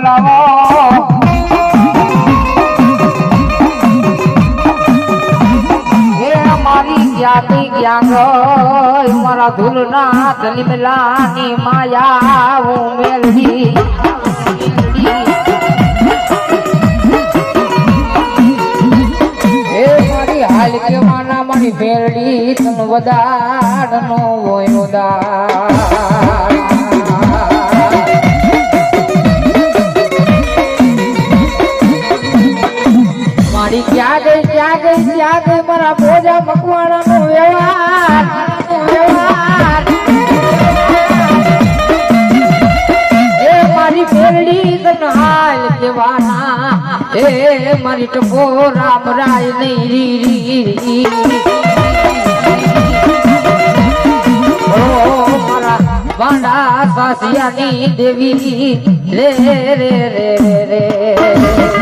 બોલાવો. મારી જ્ઞાતિ જ્ઞાન મારા ધૂલના ધલીમલાની માયા હું મેળવી હાલ કેવાના મારી મેળડી તન વધાર નો મારી ક્યાં ગઈ ક્યાં ગઈ ક્યાં ગઈ મારા ભોજા મકવાણા નો વ્યવહાર વ્યવહાર. એ મારી તન હાલ દેવી, રે રે રે રે રે.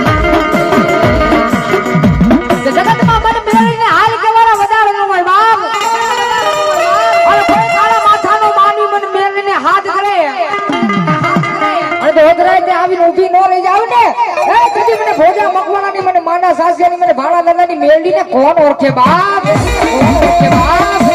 માના સાસિયાની મને ભાણા દાદાની મેળવીને કોણ ઓળખે બાપ? ઓળખે બાપ?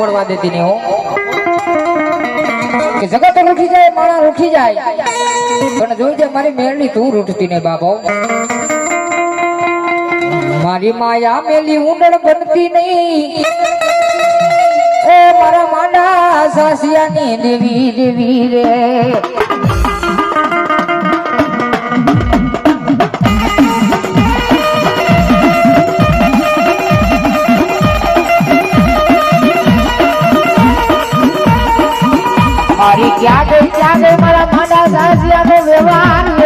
પડવા દેતી ને હું. કે જગત રૂઠી જાય માણા રૂઠી જાય. પણ જોઈ જાય મારી મેળની તું રૂઠતી ને બાબો મારી માયા મેલી ઊંડણ બનતી નહીં. એ મારા માંડા સાસિયાની દેવી દેવી રે. મારા માડા સાસિયાનો નો વ્યવહાર.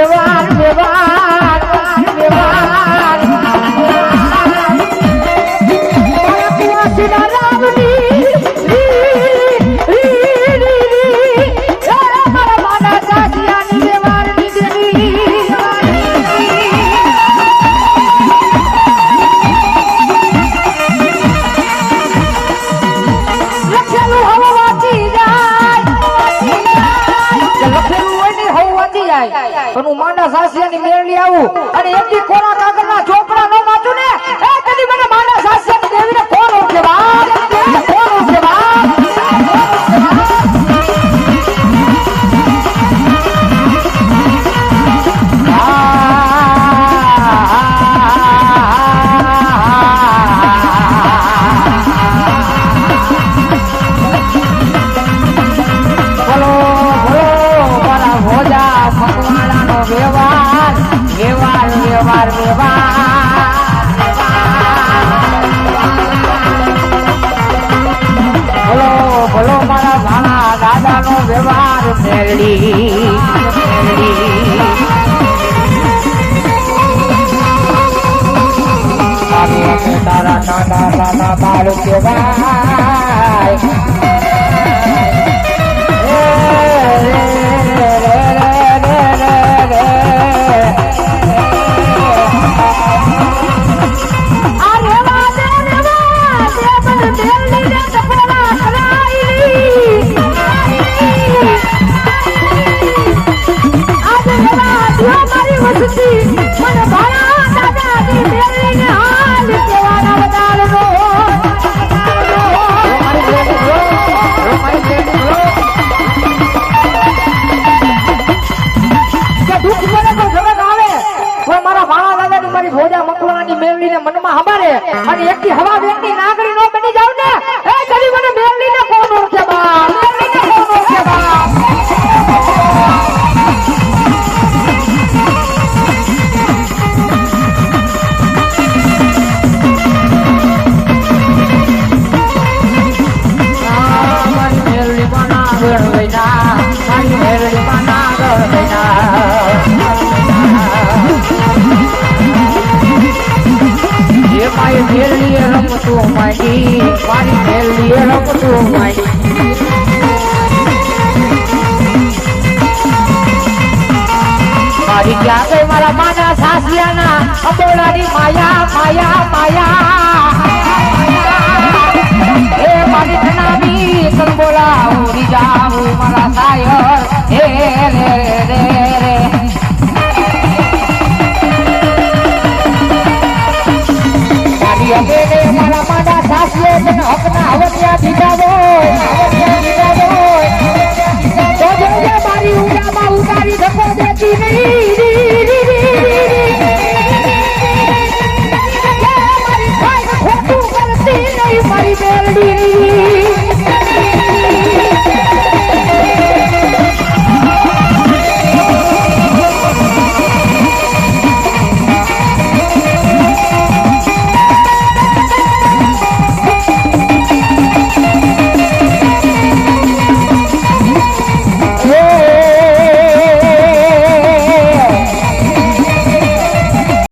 પણ હું માંડા સાસિયાની મેળવી આવું અને એક દી કોરા બોલો બોલો મારા ભાણા દાદાનો વ્યવહાર મેળડી મેળડી તારી નાના નાના બાળ કહેવાય મનમાં હમારે અને એકથી હવા વ્યક્તિ નાગરી નો બની જાવ ને. મેલડીએ રમતું માંડી મારી મેલડીએ રમતું માંડી મારી ક્યાં ગઈ મારા માના સાસિયાના. અબોલાની માયા માયા માયા એ મારી ધનામી સંબોલા ઉડી જાઉં મારા સાયર.